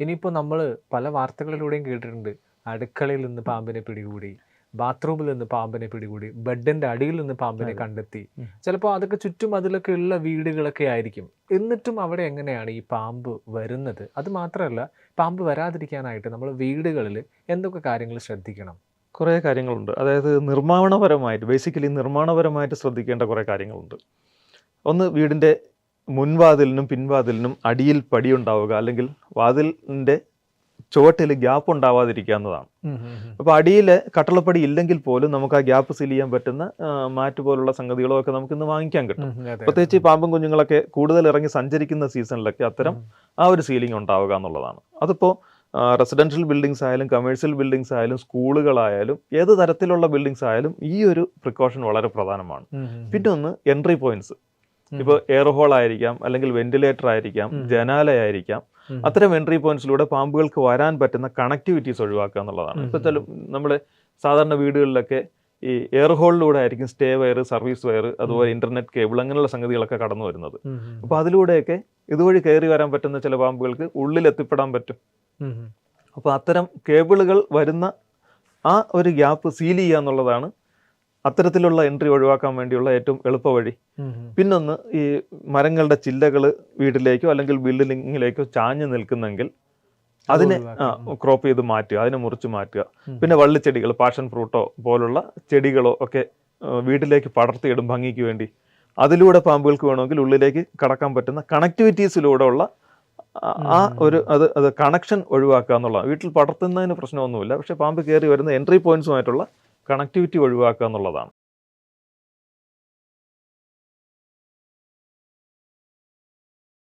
ഇനിയിപ്പോൾ നമ്മൾ പല വാർത്തകളിലൂടെയും കേട്ടിട്ടുണ്ട്. അടുക്കളയിൽ നിന്ന് പാമ്പിനെ പിടികൂടി ബാത്റൂമിൽ നിന്ന് പാമ്പിനെ പിടികൂടി ബെഡിന്റെ അടിയിൽ നിന്ന് പാമ്പിനെ കണ്ടെത്തി. ചിലപ്പോൾ അതൊക്കെ ചുറ്റും അതിലൊക്കെ ഉള്ള വീടുകളൊക്കെ ആയിരിക്കും. എന്നിട്ടും അവിടെ എങ്ങനെയാണ് ഈ പാമ്പ് വരുന്നത്? അത് മാത്രമല്ല പാമ്പ് വരാതിരിക്കാനായിട്ട് നമ്മൾ വീടുകളിൽ എന്തൊക്കെ കാര്യങ്ങൾ ശ്രദ്ധിക്കണം? കുറേ കാര്യങ്ങളുണ്ട്. അതായത് നിർമ്മാണപരമായിട്ട് ബേസിക്കലി നിർമ്മാണപരമായിട്ട് ശ്രദ്ധിക്കേണ്ട കുറേ കാര്യങ്ങളുണ്ട്. ഒന്ന് വീടിന്റെ മുൻവാതിലിനും പിൻവാതിലിനും അടിയിൽ പടിയുണ്ടാവുക അല്ലെങ്കിൽ വാതിലിന്റെ ചുവട്ടിൽ ഗ്യാപ്പ് ഉണ്ടാവാതിരിക്കുക എന്നതാണ്. അപ്പോൾ അടിയിൽ കട്ടളപ്പടി ഇല്ലെങ്കിൽ പോലും നമുക്ക് ആ ഗ്യാപ്പ് സീൽ ചെയ്യാൻ പറ്റുന്ന മാറ്റ് പോലുള്ള സംഗതികളോ ഒക്കെ നമുക്ക് ഇന്ന് വാങ്ങിക്കാൻ കിട്ടും. പ്രത്യേകിച്ച് ഈ പാമ്പും കുഞ്ഞുങ്ങളൊക്കെ കൂടുതൽ ഇറങ്ങി സഞ്ചരിക്കുന്ന സീസണിലൊക്കെ അത്തരം ആ ഒരു സീലിംഗ് ഉണ്ടാവുക എന്നുള്ളതാണ്. അതിപ്പോൾ റെസിഡൻഷ്യൽ ബിൽഡിങ്സ് ആയാലും കമേഴ്ഷ്യൽ ബിൽഡിങ്സ് ആയാലും സ്കൂളുകളായാലും ഏത് തരത്തിലുള്ള ബിൽഡിങ്സ് ആയാലും ഈ ഒരു പ്രിക്കോഷൻ വളരെ പ്രധാനമാണ്. പിന്നെ ഒന്ന് എൻട്രി പോയിന്റ്സ്. ഇപ്പോൾ എയർ ഹോൾ ആയിരിക്കാം അല്ലെങ്കിൽ വെന്റിലേറ്റർ ആയിരിക്കാം ജനാലയായിരിക്കാം. അത്തരം എൻട്രി പോയിന്റ്സിലൂടെ പാമ്പുകൾക്ക് വരാൻ പറ്റുന്ന കണക്ടിവിറ്റീസ് ഒഴിവാക്കുക എന്നുള്ളതാണ്. ഇപ്പോൾ ചില നമ്മുടെ സാധാരണ വീടുകളിലൊക്കെ ഈ എയർ ഹോളിലൂടെ ആയിരിക്കും സ്റ്റേ വയർ സർവീസ് വയർ അതുപോലെ ഇന്റർനെറ്റ് കേബിൾ അങ്ങനെയുള്ള സംഗതികളൊക്കെ കടന്നു വരുന്നത്. അപ്പോൾ അതിലൂടെയൊക്കെ ഇതുവഴി കയറി വരാൻ പറ്റുന്ന ചില പാമ്പുകൾക്ക് ഉള്ളിൽ എത്തിപ്പെടാൻ പറ്റും. അപ്പോൾ അത്തരം കേബിളുകൾ വരുന്ന ആ ഒരു ഗ്യാപ്പ് സീൽ ചെയ്യുക എന്നുള്ളതാണ് അത്തരത്തിലുള്ള എൻട്രി ഒഴിവാക്കാൻ വേണ്ടിയുള്ള ഏറ്റവും എളുപ്പ വഴി. പിന്നൊന്ന് ഈ മരങ്ങളുടെ ചില്ലകൾ വീട്ടിലേക്കോ അല്ലെങ്കിൽ ബിൽഡിങ്ങിലേക്കോ ചാഞ്ഞു നിൽക്കുന്നെങ്കിൽ അതിനെ ക്രോപ്പ് ചെയ്ത് മാറ്റുക അതിനെ മുറിച്ച് മാറ്റുക. പിന്നെ വള്ളിച്ചെടികൾ പാഷൻ ഫ്രൂട്ടോ പോലുള്ള ചെടികളോ ഒക്കെ വീട്ടിലേക്ക് പടർത്തിയിടും ഭംഗിക്ക് വേണ്ടി. അതിലൂടെ പാമ്പുകൾക്ക് വേണമെങ്കിൽ ഉള്ളിലേക്ക് കടക്കാൻ പറ്റുന്ന കണക്ടിവിറ്റീസിലൂടെ ഉള്ള ആ- ആ ഒരു അത് അത് കണക്ഷൻ ഒഴിവാക്കുക എന്നുള്ളതാണ്. വീട്ടിൽ പടർത്തുന്നതിന് പ്രശ്നമൊന്നുമില്ല. പക്ഷേ പാമ്പ് കയറി വരുന്ന എൻട്രി പോയിന്റ്സുമായിട്ടുള്ള കണക്ടിവിറ്റി ഒഴിവാക്കുക എന്നുള്ളതാണ്.